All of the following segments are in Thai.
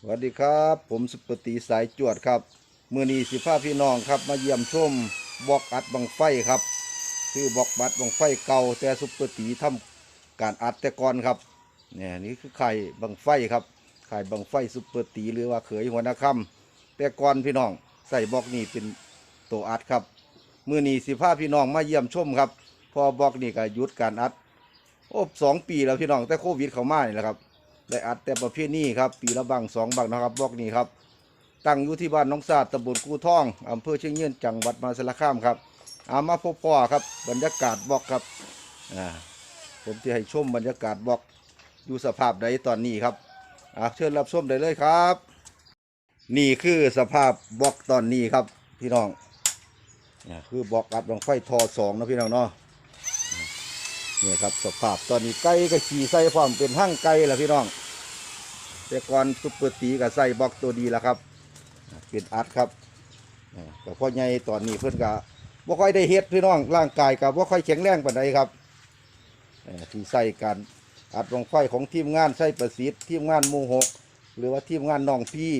สวัสดีครับ ผมสุปตีสายจวดครับมือนีสิพาพี่น้องครับ มาเยี่ยมชมบอกอัดบังไฟครับคือบอกบัดบังไฟเก่าแต่สุปตีทำการอัดแต่ก่อนครับเนี่ยนี่คือไข่บังไฟครับไข่บังไฟสุปตีหรือว่าเขยหัวน้าคำแต่ก่อนพี่น้องใส่บอกนี่เป็นตัวอัดครับมือนีสิพาพี่น้องมาเยี่ยมชมครับพอบอกนี่ก็ยุดการอัดโอ้สองปีแล้วพี่น้องแต่โควิดเขามานี่แหละครับ ได้อัดแต่ประเภทนี้ครับ ปีละบังสองบังนะครับบล็อกนี้ครับตั้งอยู่ที่บ้านน้องซาดตำบลกูท่องอำเภอเชียงยืนจังหวัดมหาสารคามครับอามาพบพ่อครับบรรยากาศบล็อกครับอ่าผมจะให้ชมบรรยากาศบล็อกอยู่สภาพใดตอนนี้ครับอ่าเชิญรับชมได้เลยครับ นี่คือสภาพบล็อกตอนนี้ครับพี่น้องคือบล็อกอัดบังไฟทอสองนะพี่น้องเนาะ นี่ครับสภาพตอนนี้ไก่ก็ขี่ใส่พร้อมเป็นห้างไก่แล้วพี่น้อง แต่ก่อนซุปเปอร์ตีก็ใส่บล็อกตัวดีแล้วครับ เป็นอัดครับแต่พ่อใหญ่ตอนนี้เพิ่อนก็บ่ค่อยได้เฮ็ดพี่น้องร่างกายก็บ่ค่อยแข็งแรงปานใดครับที่ใส่การอัดลงไฟของทีมงานใส่ประสิทธิ์ทีมงานมูหกหรือว่าทีมงานน้องพี่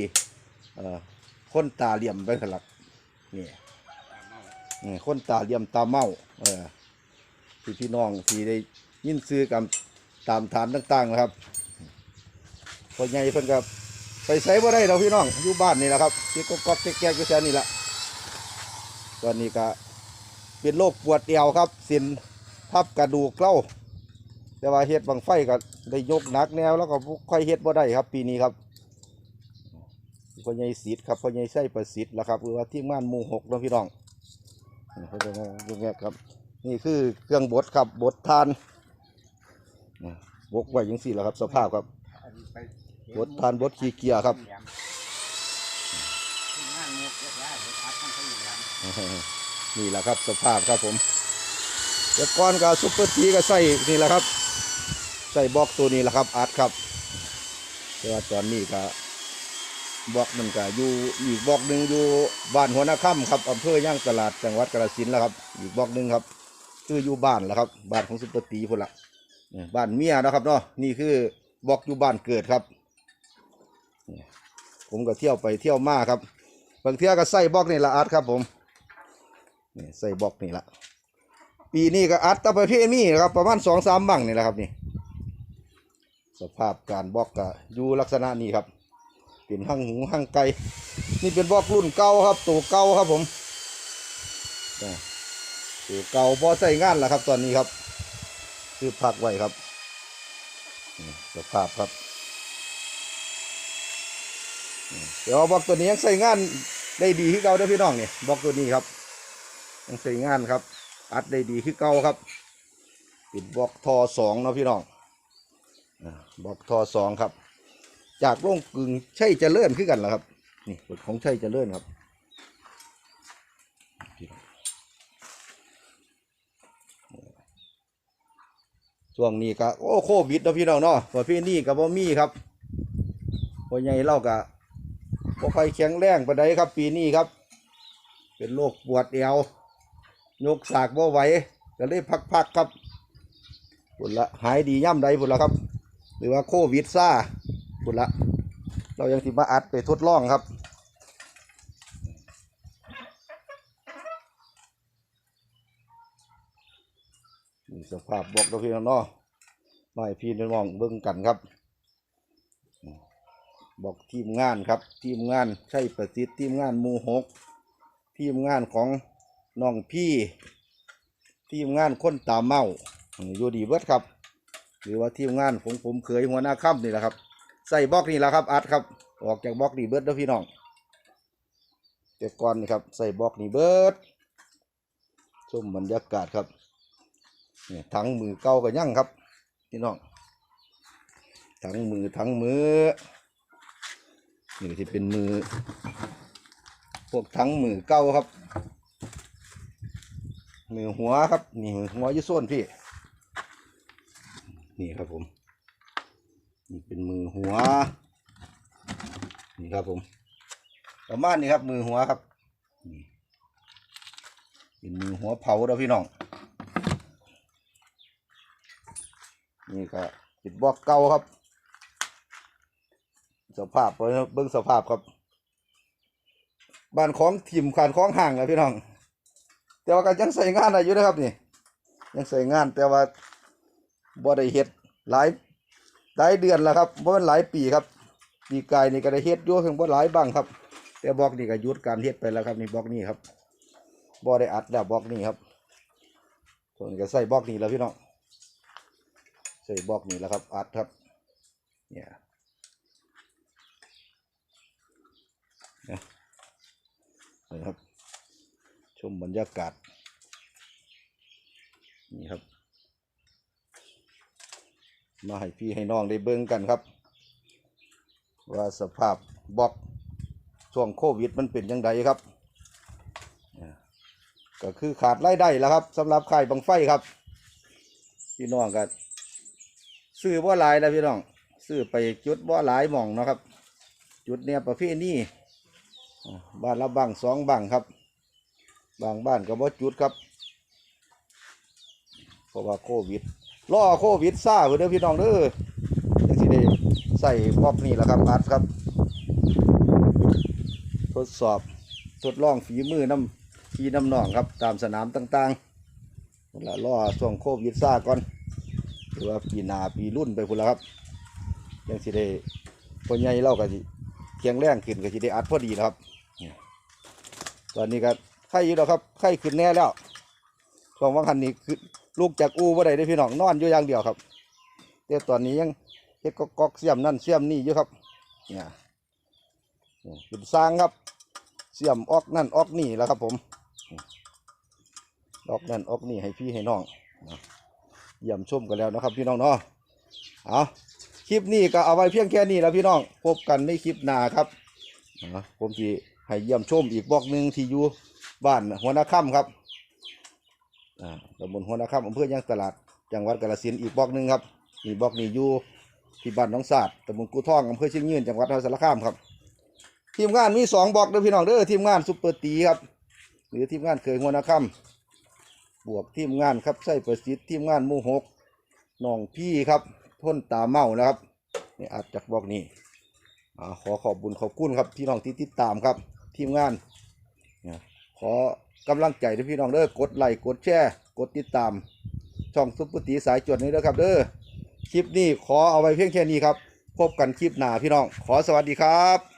คนตาเหลี่ยมไปขลักนี่คนตาเหลี่ยมตาเมาเออ ที่พี่น้องที่ได้ยินซื้อกันตามฐานต่างๆนะครับพอใหญ่เพิ่นกับไปใส่บ่ได้เราพี่น้องอยู่บ้านนี่แหละครับที่ก็ก็แก๊กอยู่แค่นี้ละตอนนี้ก็เป็นโรคปวดเอวครับสินทับกระดูกเกล่าแต่ว่าเฮ็ดบางไฟก็ได้ยกหนักแนวแล้วก็ค่อยเฮ็ดบ่ได้ครับ ปีนี้ครับพ่อใหญ่สิทธิ์ครับพ่อใหญ่ไส้ประสิทธิ์แล้วครับหรือว่าที่มงานมูหกนะพี่น้องเขาจะมาเรื่องครับ นี่คือเครื่องบดครับบดทานนะบกไว้ยังสี่แหล้วครับ สภาพครับบดทานบดขี้เกียจครับนี่แหละครับสภาพครับผมแต่ก่อนก็ซุปเปอร์ทีก็ใส่นี่แหละครับ ใส่บล็อกตัวนี้แหละครับอัดครับแต่ว่าตอนนี้ก็บล็อกมันก็อยู่อีกบล็อกหนึ่งอยู่บ้านหัวหน้าค่ำครับอำเภอย่างตลาดจังหวัดกาฬสินธุ์แล้วครับ อีกบล็อกหนึ่งครับ คืออยู่บ้านแหละครับบ้านของซุปเปอร์ตีพุ่นละบ้านเมียนะครับเนาะนี่คือบล็อกอยู่บ้านเกิดครับ ผมก็เที่ยวไปเที่ยวมาครับ บางเที่ยก็ใส่บล็อกนี่ละอัดครับผมนี่ใส่บล็อกนี่ละปีนี้ก็อัดตะประเภทนี้นะครับ ประมาณสองสามบังนี่แหละครับนี่ สภาพการบล็อกก็อยู่ลักษณะนี้ครับเป็นห้างหูห้างไก่นี่เป็นบล็อกรุ่นเก่าครับตัวเก่าครับผม นี่ตัวเก่าพอใส่งานแล้วครับ ตอนนี้ครับ คือพักไว้ครับสภาพครับ เดี๋ยวบล็อกตัวนี้ยังใส่งานได้ดีขึ้นเก่าเด้พี่น้องเนี่ยบล็อกตัวนี้ครับ ยังใส่งานครับ อัดได้ดีขึ้นเก่าครับ ปิดบล็อกทอสองเนาะพี่น้องบล็อกทอสองครับ จากโรงกึ่งใช่จะเลื่อนขึ้นกันแล้วครับ นี่ของใช่จะเลื่อนครับ ช่วงนี้ก็โอ้โควิดนะพี่น้องเนาะประเภทนี้ก็บ่มีครับพ่อใหญ่เล่าก็บ่ค่อยแข็งแรงปานใดครับ ปีนี้ครับ เป็นโรคปวดเอวยกสากบ่ไหวก็เลยพักๆครับพุ่นละหายดีย่ำใดพุ่นละครับ หรือว่าโควิดซ่าพุ่นละเรายังสิมาอัดไปทดลองครับ นี่สภาพบอกเราพี่น้องเนาะมาให้พี่น้องเบิ่งกันครับ บอกทีมงานครับ ทีมงานใช่ประสิทธิ์ทีมงานมูหกทีมงานของน้องพี่ ทีมงานคนตาเมาอยู่ดีเบิดครับ หรือว่าทีมงานของผมเคยหัวหน้าค่ำนี่แหละครับ ใส่บล็อกนี่แหละครับอัดครับ ออกจากบล็อกนี่เบิดแล้วพี่น้องแต่ก่อนนี่ครับ ใส่บล็อกนี่เบิดชมบรรยากาศครับ นี่ยทั้งมือเก่าก็ยั่งครับพี่น้องทั้งมือทั้งมือนี่ที่เป็นมือ พวกทั้งมือเก่าครับ มือหัวครับ นี่มือหัวยุส้นพี่ นี่ครับผมนี่เป็นมือหัว นี่ครับผม ประมาณนี้ครับมือหัวครับนี่เป็นมือหัวเผาแล้วพี่น้อง นี่ก็ปิดบล็อกเก่าครับ สภาพเบิ่งเบิ่งสภาพครับ บ้านของถิ่มขานของห่างอะพี่น้อง แต่ว่าก็ยังใส่งานอะได้อยู่นะครับนี่ ยังใส่งานแต่ว่าบ่ได้เฮ็ดหลายหลายเดือนแล้วครับบ่แม่นหลายปีครับปีกายนี่ก็ได้เฮ็ดอยู่เพิ่งบ่หลายบ้างครับ แต่บล็อกนี่ก็ยุดการเฮ็ดไปแล้วครับนี่บล็อกนี่ครับบ่ได้อัดแล้วบล็อกนี่ครับส่วนก็ใส่บล็อกนี่แล้วพี่น้อง ใส่บล็อกนี่แล้วครับ อัดครับ เนี่ยนี่ยนี่ครับ ชมบรรยากาศ นี่ครับ มาให้พี่ให้น้องได้เบิ่งกันครับ ว่าสภาพบล็อกช่วงโควิดมันเป็นยังไงครับเนี่ยก็คือขาดรายได้แล้วครับสำหรับค่ายบังไฟครับ พี่น้องก็ ซื้อบ่หลายแล้วพี่น้องซื้อไปจุดบ่หลายหม่องเนาะครับ จุดเนี่ยประเภทนี้บ้านละบังสองบังครับ บางบ้านก็บ่จุดครับเพราะว่าโควิดล่อโควิดซ่าเพื่อนพี่น้องเด้อจังสิได้ใส่บล็อกนี่แหละครับอัดครับ ทดสอบทดลองฝีมือน้ำพี่น้ำหนองครับ ตามสนามต่างๆนั่นละล่อช่วงโควิดซ่าก่อน หรือว่าปีนาปีรุ่นไปพุ่นละครับยังสิได้พ่อใหญ่เล่าก็สิเคียงแรงขึ้นก็สิได้อัดพอดีนะครับเนี่ยตอนนี้ก็ไข้อยู่แล้วครับไข้ขึ้นแน่แล้วช่วงวังคันนี้คือลูกจากอูบ่ได้ได้พี่น้องนอนอยู่อย่างเดียวครับแต่ตอนนี้ยังเฮ็ดก็กอกเสียมนั่นเสียมนี่อยู่ครับเนี่ยเนี่ยเป็นสร้างครับ เสียมออกนั่นออกนี่แล้วครับผมออกนั่นออกนี่ให้พี่ให้น้องนะ เยี่ยมชมกันแล้วนะครับพี่น้องเนาะเอาคลิปนี้ก็เอาไว้เพียงแค่นี้แล้วพี่น้องพบกันในคลิปหน้าครับอ่าผมจะให้เยี่ยมชมอีกบล็อกหนึ่งที่อยู่บ้านหัวนาค่ำครับอ่าตำบลหัวนาค่ำอำเภอยางตลาด จังหวัดกาฬสินธุ์อีกบล็อกหนึ่งครับนี่บล็อกนี้อยู่ที่บ้านหน้องสาดตร์ตำบลกูท่องอำเภอเชียงยืนจังหวัดมหาสารคามครับ ทีมงานมีสองบล็อกเด้อพี่น้องเด้อทีมงานซุปเปอร์ตีครับ หรือทีมงานเคยหัวนาค่ำ บวกทีมงานครับใส่ประสิทธิ์ทีมงานมู่หกน้องพี่ครับพ่นตาเมานะครับนี่อัดจากบล็อกนี้อ่ขอขอบบุญขอบคุณครับพี่น้องที่ติดตามครับ ทีมงานขอกำลังใจด้วยพี่น้องเด้อกดไลค์กดแชร์กดติดตาม ช่องซุปเปอร์ตีสายจวดนี้เด้อครับเด้อคลิปนี้ขอเอาไว้เพียงแค่นี้ครับพบกันคลิปหน้าพี่น้อง ขอสวัสดีครับ